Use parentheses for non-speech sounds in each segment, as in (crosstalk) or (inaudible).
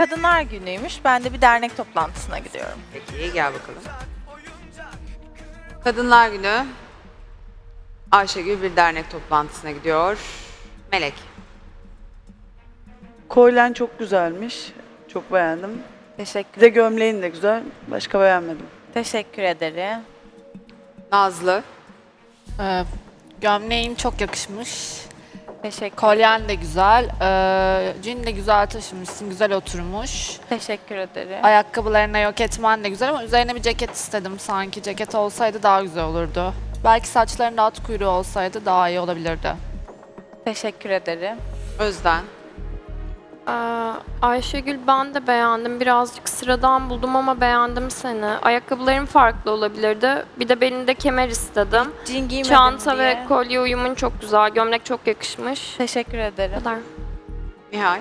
Kadınlar günüymüş. Ben de bir dernek toplantısına gidiyorum. Peki gel bakalım. Kadınlar Günü. Ayşegül bir dernek toplantısına gidiyor. Melek. Kolyen çok güzelmiş. Çok beğendim. Teşekkür, Bir de gömleğin de güzel. Başka beğenmedim. teşekkür ederim. Nazlı. Ee, gömleğin çok yakışmış. Teşekkür, Kolyen de güzel. Ee, cin de güzel taşımışsın. Güzel oturmuş. teşekkür ederim. Ayakkabılarına yok etmen de güzel ama üzerine bir ceket istedim sanki. Ceket olsaydı daha güzel olurdu. Belki saçlarında at kuyruğu olsaydı daha iyi olabilirdi. Teşekkür ederim. Özden. Ee, Ayşegül ben de beğendim. Birazcık sıradan buldum ama beğendim seni. Ayakkabıların farklı olabilirdi. Bir de belinde kemer istedim. Cin giymedim Çanta diye. ve kolye uyumun çok güzel. Gömlek çok yakışmış. Teşekkür Bu ederim. kadar. Nihal.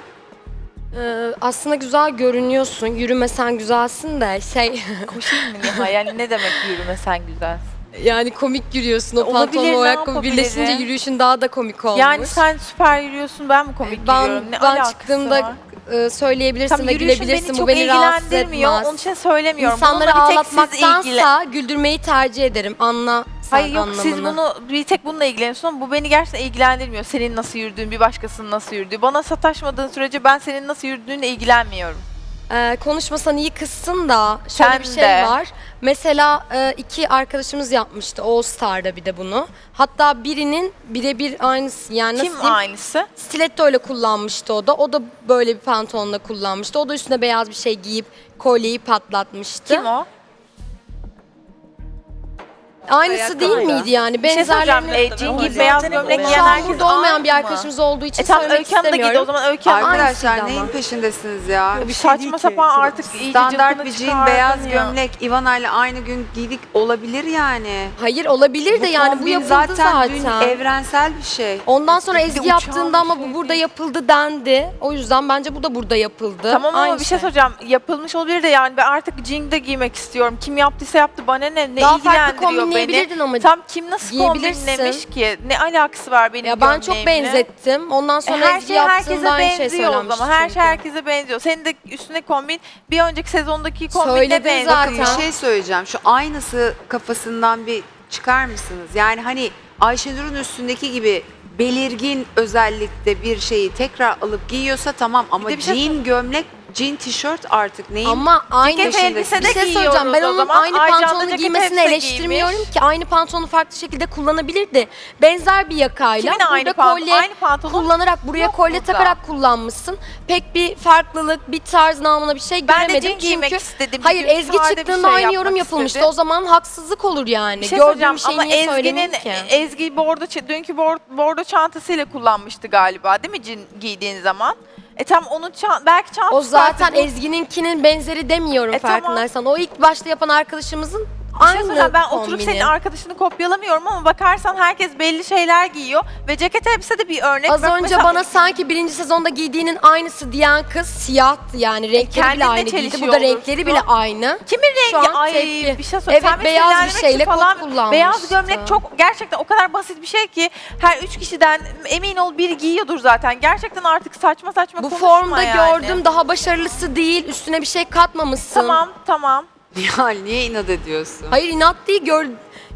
Ee, aslında güzel görünüyorsun. Yürümesen güzelsin de şey Koşayım mı Nihal? Yani ne demek yürüme sen güzel? Yani komik yürüyorsun. O Olabilir, pantolonla o ne ayakkabı yapabilirim? birleşince yürüyüşün daha da komik olmuş. Yani sen süper yürüyorsun ben mi komik ben, yürüyorum? Ne ben alakası çıktığımda e, söyleyebilirsin Tam ve yürüyüşün gülebilirsin. beni Bu çok beni rahatsız ilgilendirmiyor. etmez. Onun için söylemiyorum. İnsanları Bununla bir tek siz ilgili- ağlatmaktansa güldürmeyi tercih ederim. Anla sen Hayır yok anlamını. siz bunu bir tek bununla ilgileniyorsun bu beni gerçekten ilgilendirmiyor. Senin nasıl yürüdüğün, bir başkasının nasıl yürüdüğü. Bana sataşmadığın sürece ben senin nasıl yürüdüğünle ilgilenmiyorum. Ee, konuşmasan iyi kızsın da şöyle Sen bir şey de. var. Mesela e, iki arkadaşımız yapmıştı All Star'da bir de bunu. Hatta birinin birebir aynısı yani nasıl Kim diyeyim? aynısı? Stiletto ile kullanmıştı o da. O da böyle bir pantolonla kullanmıştı. O da üstüne beyaz bir şey giyip kolyeyi patlatmıştı. Kim o? Aynısı değil miydi yani? Bir şey soracağım. E, giyip beyaz gömlek Şu giyen an herkes burada olmayan bir mı? arkadaşımız olduğu için E tamam söylemek Öykü Hanım da istemiyorum. giydi o zaman Öykü Hanım. Arkadaşlar neyin ama. peşindesiniz ya? Bir saçma sapan artık iyice Standart bir jean, çıkardın beyaz ya. gömlek Ivana ile aynı gün giydik olabilir yani. Hayır olabilir de yani bu kombin yapıldı zaten. zaten. dün evrensel bir şey. Ondan sonra Ezgi yaptığında ama şey bu burada değil. yapıldı dendi. O yüzden bence bu da burada yapıldı. Tamam ama Aynı bir şey soracağım. Yapılmış olabilir de yani ben artık jean de giymek istiyorum. Kim yaptıysa yaptı bana ne? Ne Daha farklı ilgilendiriyor beni? Kombinleyebilirdin ama Tam kim nasıl giyebilirsin. kombinlemiş ki? Ne alakası var benim Ya ben çok gömleğimle? benzettim. Ondan E, sonra her şey yaptığında herkese aynı şey benziyor o zaman. Her şey herkese benziyor. Senin de üstüne kombin bir önceki sezondaki kombinle benziyor. zaten. Bir şey söyleyeceğim. Şu aynısı kafasından bir çıkar mısınız? Yani hani Ayşenur'un üstündeki gibi belirgin özellikte bir şeyi tekrar alıp giyiyorsa tamam ama de bir şey jean gömlek, jean tişört artık neyin Ama aynı Ceket peşindesin. elbise bir de şey giyiyoruz söyleyeceğim. Ben o onun zaman. aynı pantolonu ceket giymesini elbise eleştirmiyorum giymiş. ki. Aynı pantolonu farklı şekilde kullanabilirdi. Benzer bir yakayla Kimin aynı burada pantolon? kolye Aynı pantolon kullanarak buraya yok kolye burada. takarak kullanmışsın. Pek bir farklılık, bir tarz namına bir şey Ben de göremedim jean giymek çünkü istedim. Hayır Bugün Ezgi sade bir çıktığında şey aynı yorum yapmak yapılmıştı. istedi. O zaman haksızlık olur yani. Bir şey Gördüğüm söyleyeceğim şeyi ama niye Ezgi'nin ki? Ezgi bordo ç- dünkü bor- bordo çantasıyla kullanmıştı galiba değil mi cin giydiğin zaman? E tam onun çan- belki çantası O zaten Ezgi'ninkinin benzeri demiyorum E, tamam. farkındaysan. O ilk başta yapan arkadaşımızın Şey aynı söyleyeceğim, ben oturup senin arkadaşını kopyalamıyorum ama bakarsan herkes belli şeyler giyiyor ve ceket elbise de bir örnek. Az Bak önce mesela- bana sanki birinci sezonda giydiğinin aynısı diyen kız siyahtı yani renkleri bile kendinle aynı giydi. çelişiyor Burada renkleri olursun. bile aynı. Kimin rengi? an Ay tepki. bir şey söyle. Evet, beyaz bir şeyle kot falan kullanmıştı. Beyaz gömlek çok gerçekten o kadar basit bir şey ki her üç kişiden emin ol biri giyiyordur zaten. Gerçekten artık saçma saçma Bu konuşma formda yani. gördüm daha başarılısı değil. Üstüne bir şey katmamışsın. Tamam tamam. Nihal niye inat ediyorsun? Hayır inat değil gör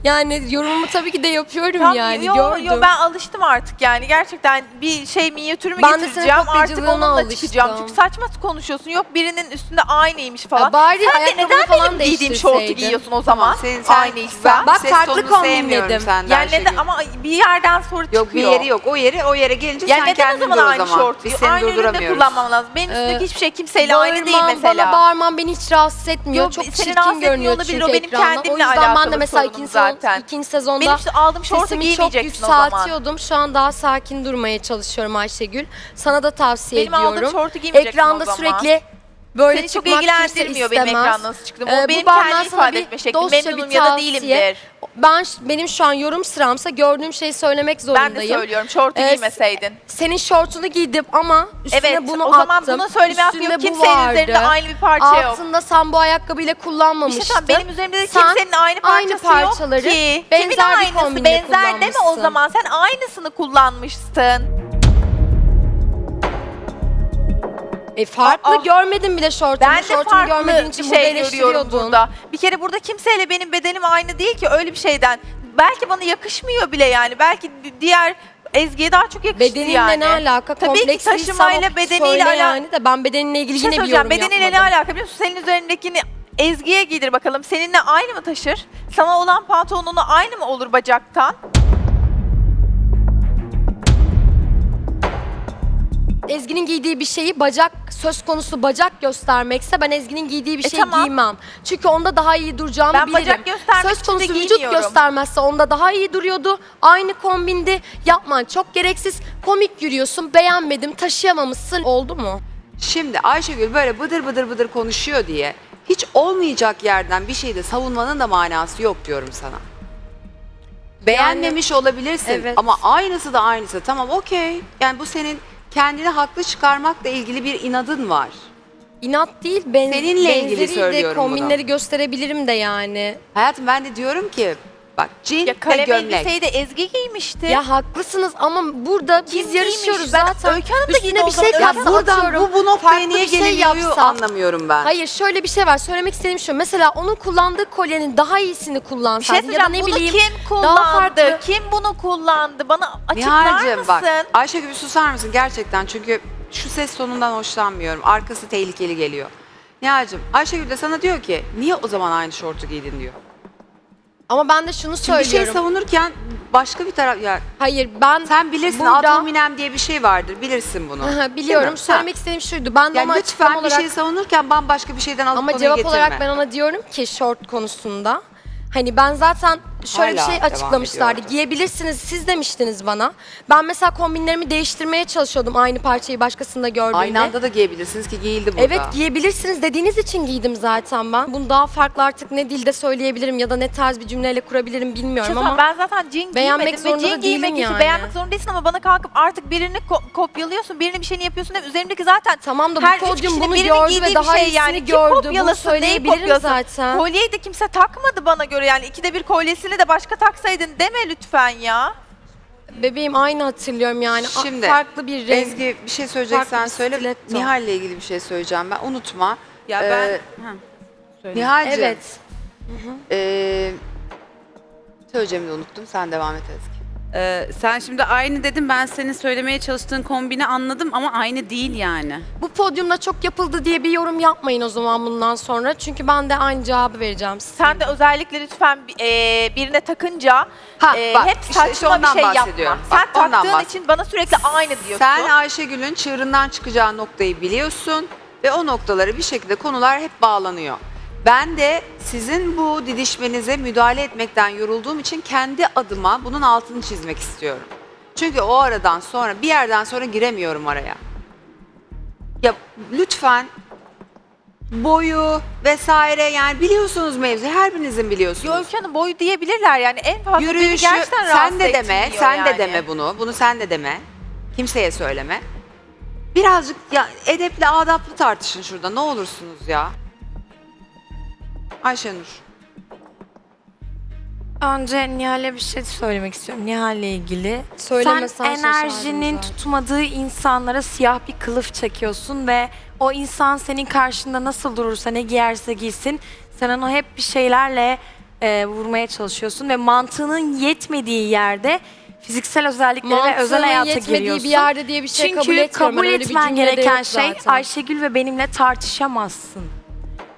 yani yorumumu tabii ki de yapıyorum Tamam, yani yo, gördüm. yo, ben alıştım artık yani gerçekten bir şey minyatürümü Ben de senin getireceğim artık kopyacılığına onunla alıştım. çıkacağım. Çünkü saçma konuşuyorsun yok birinin üstünde aynıymış falan. Ya bari Sen de ayakkabını neden falan benim giydiğim şortu değiştirseydin. giyiyorsun o zaman? Senin, sen, Aynıysa. ben Bak, ses farklı tonunu sevmiyorum kombinledim. senden Yani neden Ayşegül. ama bir yerden sonra çıkıyor. Yok bir yeri yok. O yeri o yere gelince Yani sen neden o kendin zaman o aynı zaman. şortu? Biz seni Aynı üründe durduramıyoruz. kullanmam lazım. Benim üstündeki Ee, hiçbir şey kimseyle aynı değil Bağırman, mesela. Bana bağırman beni hiç rahatsız etmiyor. Yok, Çok seni çirkin rahatsız etmiyor görünüyor olabilir, çünkü o benim ekranda. O kendimle yüzden ben alakalı de mesela sorunum ikinci, zaten. ikinci sezonda Benim şu aldığım şortu sesimi çok giymeyeceksin o zaman. yükseltiyordum. Şu an daha sakin durmaya çalışıyorum Ayşegül. Sana da tavsiye Benim aldığım ediyorum. şortu giymeyeceksin Ekranda o zaman. sürekli böyle Seni çok çıkmak kimse ilgilendirmiyor benim istemez. ekranda nasıl çıktığım. Ee, O bu benim kendi sana ifade bir etme şeklim. dostça Memnunum bir ya da tavsiye. değilimdir. Ben benim şu an yorum sıramsa gördüğüm şeyi söylemek Ben zorundayım. de söylüyorum şortu Ee, giymeseydin. Senin şortunu giydim ama üstüne Evet bunu o zaman attım. bunu söyleme hakkı Üstünde yok. bu Kimsenin vardı. üzerinde aynı bir parça yok. Altında sen bu ayakkabıyla Bir kullanmamıştın. şey benim üzerimde de Sen kimsenin aynı aynı parçası parçaları yok ki. benzer Kimin bir aynısı? kombinle Benzer deme o kullanmışsın. zaman. Sen aynısını kullanmışsın. E farklı Aa, görmedim bile şortumu. Ben de Şortumu görmediğin farklı için bir burada şey görüyorum eleştiriyordun. burada. Bir kere burada kimseyle benim bedenim aynı değil ki öyle bir şeyden. Belki bana yakışmıyor bile yani. Belki di- diğer Ezgi'ye daha çok yakıştı Bedeninle yani. ne alaka? Tabii ki taşımayla, bedeniyle söyle ala- yani de ben bedeninle ilgili Bir şey yine bir söyleyeceğim. yorum Bedeniyle ne yapmadım. alaka biliyor musun? Senin üzerindekini Ezgi'ye giydir bakalım. Seninle aynı mı taşır? Sana olan pantolonunu aynı mı olur bacaktan? Ezgi'nin giydiği bir şeyi bacak söz konusu bacak göstermekse ben Ezgi'nin giydiği bir E şey tamam. giymem. Çünkü onda daha iyi duracağımı Ben bilirim. bacak göstermek söz için de konusu vücut giymiyorum. göstermezse onda daha iyi duruyordu. Aynı kombindi. Yapman çok gereksiz. Komik yürüyorsun. Beğenmedim. Taşıyamamışsın. Oldu mu? Şimdi Ayşegül böyle bıdır bıdır bıdır konuşuyor diye hiç olmayacak yerden bir şeyi de savunmanın da manası yok diyorum sana. Beğenmemiş olabilirsin Evet. ama aynısı da aynısı. Tamam okey. Yani bu senin kendini haklı çıkarmakla ilgili bir inadın var. İnat değil. Ben, Seninle ilgili benzeriyle söylüyorum bunu. kombinleri gösterebilirim de yani. Hayatım ben de diyorum ki bak cin Ya ve kalem gömlek. elbiseyi de Ezgi giymişti. Ya haklısınız ama burada Kim biz yarışıyoruz giymiş? Ben zaten. Öykü Hanım da Üstüne bir şey. Ya katsa buradan atıyorum. bu bu noktaya farklı niye bir şey geliniyor yapsa- anlamıyorum ben. Hayır şöyle bir şey var. Söylemek istediğim şu. Mesela onun kullandığı kolyenin daha iyisini bir şey kullansaydın ya da söyleyeceğim. ne Bunu bileyim kim daha kullandı? farklı. Kim bunu kullandı? Bana açıklar Nihal'cim mısın? bak Ayşegül bir susar mısın gerçekten çünkü şu ses tonundan hoşlanmıyorum. Arkası tehlikeli geliyor. Nihal'cim Ayşegül de sana diyor ki niye o zaman aynı şortu giydin diyor. Ama ben de şunu Şimdi bir şey söylüyorum. savunurken başka bir taraf ya Hayır ben sen bilirsin Burada- ad hominem diye bir şey vardır bilirsin bunu. Değil biliyorum. mi? Söylemek istediğim şuydu. Ben de yani ona lütfen açıklama bir olarak şey savunurken bambaşka bir şeyden alıp ama cevap getirme. olarak ben ona diyorum ki short konusunda hani ben zaten şöyle Hala bir şey devam açıklamışlardı. ediyordu. Giyebilirsiniz siz demiştiniz bana. Ben mesela kombinlerimi değiştirmeye çalışıyordum aynı parçayı başkasında gördüğümde. Aynı anda da giyebilirsiniz ki giyildi burada. Evet giyebilirsiniz dediğiniz için giydim zaten ben. Bunu daha farklı artık ne dilde söyleyebilirim ya da ne tarz bir cümleyle kurabilirim bilmiyorum şey ama ben zaten cin beğenmek giymedim ve zorunda cin da giymek değilim için yani. beğenmek zorunda değilsin ama bana kalkıp artık birini ko- kopyalıyorsun, birinin bir şeyini yapıyorsun. Üzerimdeki zaten tamam da her bu üç podyum kişinin bunu birinin gördü giydiği ve bir daha şey iyisini yani. Kim gördü. Bunu kopyalasın, neyi söyleyebilirim kopyalasın? zaten. Kolyeyi de kimse takmadı bana göre yani. ikide bir kolyesini de başka taksaydın deme lütfen ya. Bebeğim aynı hatırlıyorum yani. A- Şimdi, farklı bir renk. Ezgi bir şey söyleyeceksen Farklı bir söyle. stiletto. Nihal'le ilgili bir şey söyleyeceğim ben. Unutma. Ya Ee, ben Hı, söyle. Nihal'cim. Evet. Ee, söyleyeceğimi de unuttum. Sen devam et Ezgi. Ee, sen şimdi aynı dedim ben senin söylemeye çalıştığın kombini anladım ama aynı değil yani. Bu podyumda çok yapıldı diye bir yorum yapmayın o zaman bundan sonra. Çünkü ben de aynı cevabı vereceğim size. Sen de özellikle lütfen e, birine takınca Ha, e, bak, hep işte- saçma işte ondan bir şey yapma. bahsediyorum. Sen Bak, ondan taktığın bahs- için bana sürekli aynı diyorsun. Sen Ayşegül'ün çığırından çıkacağı noktayı biliyorsun ve o noktaları bir şekilde konular hep bağlanıyor. Ben de sizin bu didişmenize müdahale etmekten yorulduğum için kendi adıma bunun altını çizmek istiyorum. Çünkü o aradan sonra bir yerden sonra giremiyorum araya. Ya lütfen boyu vesaire yani biliyorsunuz mevzu her birinizin biliyorsunuz. Hanım boyu diyebilirler yani en fazla beni Yürüyüşü gerçekten sen rahatsız de deme, sen de yani. deme bunu. Bunu sen de deme. Kimseye söyleme. Birazcık ya edepli, adaplı tartışın şurada. Ne olursunuz ya. Ayşenur. Önce Nihal'e bir şey söylemek istiyorum. Nihal'le ilgili. Söylemesen Sen enerjinin şaşardım tutmadığı insanlara siyah bir kılıf çekiyorsun ve o insan senin karşında nasıl durursa ne giyerse giysin sen ona hep bir şeylerle e, vurmaya çalışıyorsun ve mantığının yetmediği yerde fiziksel özelliklere ve özel Mantığının hayata yetmediği giriyorsun. bir yerde diye bir şey Çünkü kabul etmiyorum. kabul Ben öyle bir etmen cümle de gereken yok şey zaten. Ayşegül ve benimle tartışamazsın.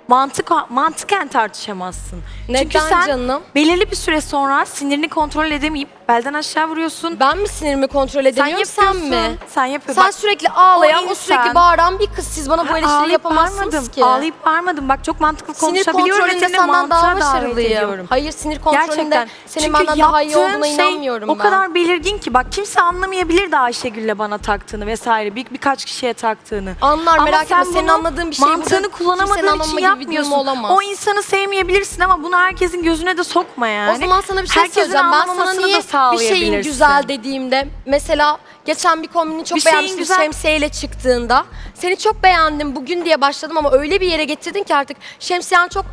Mantık mantıken tartışamazsın. Çünkü Neden sen canım? belirli bir süre sonra sinirini kontrol edemeyip belden aşağı vuruyorsun. Ben mi sinirimi kontrol edemiyorum sen, yapıyorsun. mi? Sen yapıyorsun. Sen sürekli ağlayan, o, o sürekli bağıran bir kız. Siz bana bu ağlayıp yapamazsınız bağırmadım. ki. Ağlayıp bağırmadım. Bak çok mantıklı konuşabiliyorum ve seni senden daha başarılıyım. Hayır sinir kontrolünde Gerçekten. senin Çünkü benden daha iyi olduğuna şey inanmıyorum o ben. kadar belirgin ki bak kimse anlamayabilir de Ayşegül'le bana taktığını vesaire. Bir, birkaç kişiye taktığını. Anlar Ama merak etme sen senin bunu anladığın bir şey mantığını kullanamadığın için yapmıyorsun. olamaz. O insanı sevmeyebilirsin ama bunu herkesin gözüne de sokma yani. O zaman sana bir şey söyleyeceğim. Ben sana niye bir şeyin güzel dediğimde mesela geçen bir kombini çok Bir şeyin beğenmiştim güzel- şemsiyeyle çıktığında. Seni çok beğendim bugün diye başladım ama öyle bir yere getirdin ki artık şemsiyen çok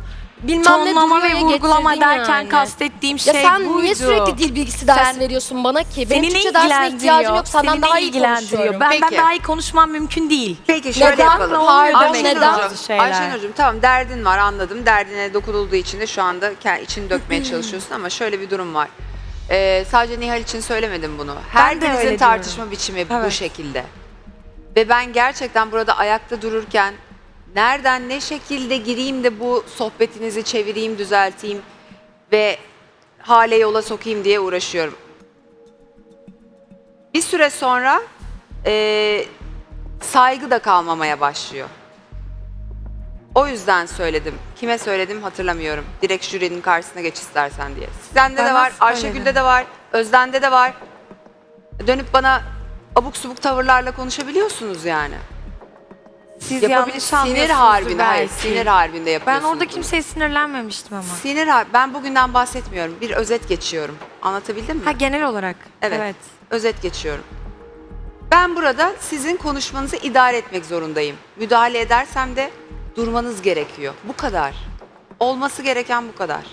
bilmem tonlama ne ve duruyor'ya vurgulama derken yani. kastettiğim Ya şey sen buydu. niye sürekli dil bilgisi dersi Sen- veriyorsun bana ki? Benim Seni ne Türkçe dersine ihtiyacım ilgilendiriyor? yok. Senden Seni daha iyi ilgilendiriyor? konuşuyorum. Ben, ben Peki. daha iyi konuşmam mümkün değil. Peki şöyle Neden? yapalım. Pardon, Ayşenurcuğum, neden? Şeyler. Ayşenurcuğum tamam derdin var anladım. Derdine dokunulduğu için de şu anda ke- içini dökmeye (clears throat) çalışıyorsun ama şöyle bir durum var. Ee, sadece Nihal için söylemedim bunu. Her de öyle birinizin diyorum. tartışma biçimi bu Evet. şekilde. Ve ben gerçekten burada ayakta dururken nereden ne şekilde gireyim de bu sohbetinizi çevireyim, düzelteyim ve hale yola sokayım diye uğraşıyorum. Bir süre sonra eee, saygı da kalmamaya başlıyor. O yüzden söyledim. Kime söyledim hatırlamıyorum. Direkt jürinin karşısına geç istersen diye. Sende de Ben var, Ayşegül'de de var, Özden'de de var. Dönüp bana abuk subuk tavırlarla konuşabiliyorsunuz yani. Siz Yapabili- yanlış sinir anlıyorsunuz harbinde, hayır, belki. sinir harbinde Ben yapıyorsunuz. orada bunu. kimseye sinirlenmemiştim ama. Sinir har- ben bugünden bahsetmiyorum. Bir özet geçiyorum. Anlatabildim mi? Ha genel olarak. Evet. evet. Özet geçiyorum. Ben burada sizin konuşmanızı idare etmek zorundayım. Müdahale edersem de durmanız gerekiyor. Bu kadar. Olması gereken bu kadar.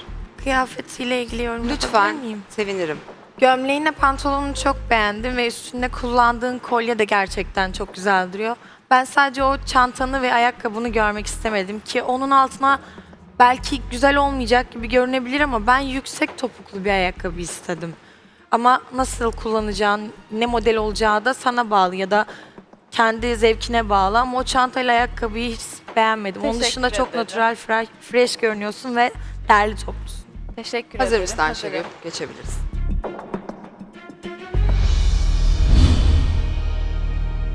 Kıyafetiyle ilgili yorum Lütfen yapabilir miyim? sevinirim. Gömleğinle pantolonunu çok beğendim ve üstünde kullandığın kolye de gerçekten çok güzel duruyor. Ben sadece o çantanı ve ayakkabını görmek istemedim ki onun altına belki güzel olmayacak gibi görünebilir ama ben yüksek topuklu bir ayakkabı istedim. Ama nasıl kullanacağın, ne model olacağı da sana bağlı ya da kendi zevkine bağlı ama o çantayla ayakkabıyı hiç beğenmedim. Onun Teşekkür dışında çok ederim. natural, fresh, fresh görünüyorsun ve derli toplusun. Teşekkür Hazır ederim. mısın Hazırım. Ayşegül? Geçebiliriz.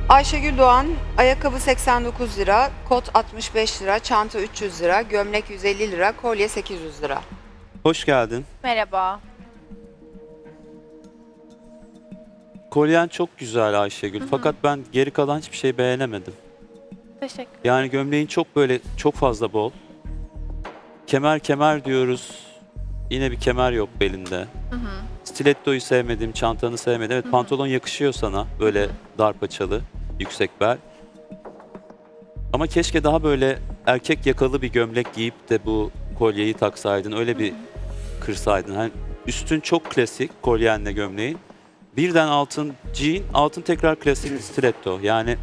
Ayşegül Doğan, ayakkabı 89 lira, kot 65 lira, çanta 300 lira, gömlek 150 lira, kolye 800 lira. Hoş geldin. Merhaba. Kolyen çok güzel Ayşegül. Fakat ben geri kalan hiçbir şey beğenemedim. Teşekkür. Yani gömleğin çok böyle çok fazla bol. Kemer kemer diyoruz. Yine bir kemer yok belinde. Stilettoyu sevmedim, çantanı sevmedim. Evet pantolon yakışıyor sana. Böyle dar paçalı, yüksek bel. Ama keşke daha böyle erkek yakalı bir gömlek giyip de bu kolyeyi taksaydın. Öyle bir kırsaydın. Hani üstün çok klasik kolyenle gömleğin. Birden altın jean, altın tekrar klasik stiletto. Yani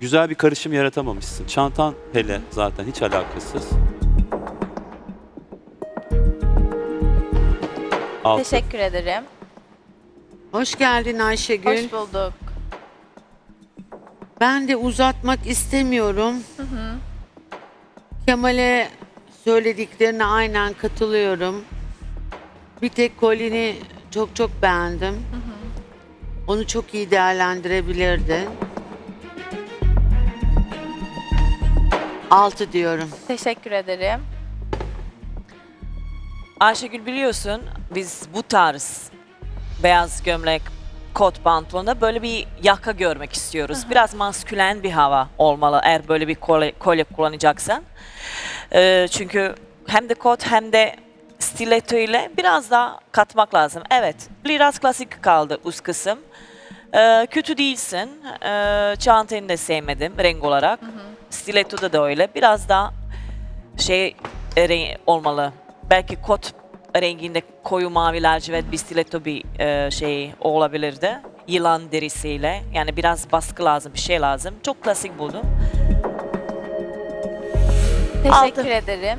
güzel bir karışım yaratamamışsın. Çantan hele zaten hiç alakasız. Altın. Teşekkür ederim. Hoş geldin Ayşegül. Hoş bulduk. Ben de uzatmak istemiyorum. Kemal'e söylediklerine aynen katılıyorum. Bir tek kolini çok çok beğendim. Onu çok iyi değerlendirebilirdi. Altı diyorum. Teşekkür ederim. Ayşegül biliyorsun biz bu tarz beyaz gömlek, kot pantolonda böyle bir yaka görmek istiyoruz. Biraz maskülen bir hava olmalı eğer böyle bir kolye, kolye kullanacaksan. Ee, çünkü hem de kot hem de stiletto ile biraz daha katmak lazım. Evet biraz klasik kaldı üst kısım. Ee, kötü değilsin. Ee, çantayı da sevmedim renk olarak. Stiletto'da da öyle. Biraz daha şey e, re- olmalı. Belki kot renginde koyu mavi lacivert bir stiletto bir e, şey olabilirdi. Yılan derisiyle. Yani biraz baskı lazım, bir şey lazım. Çok klasik buldum. Teşekkür Altı. ederim.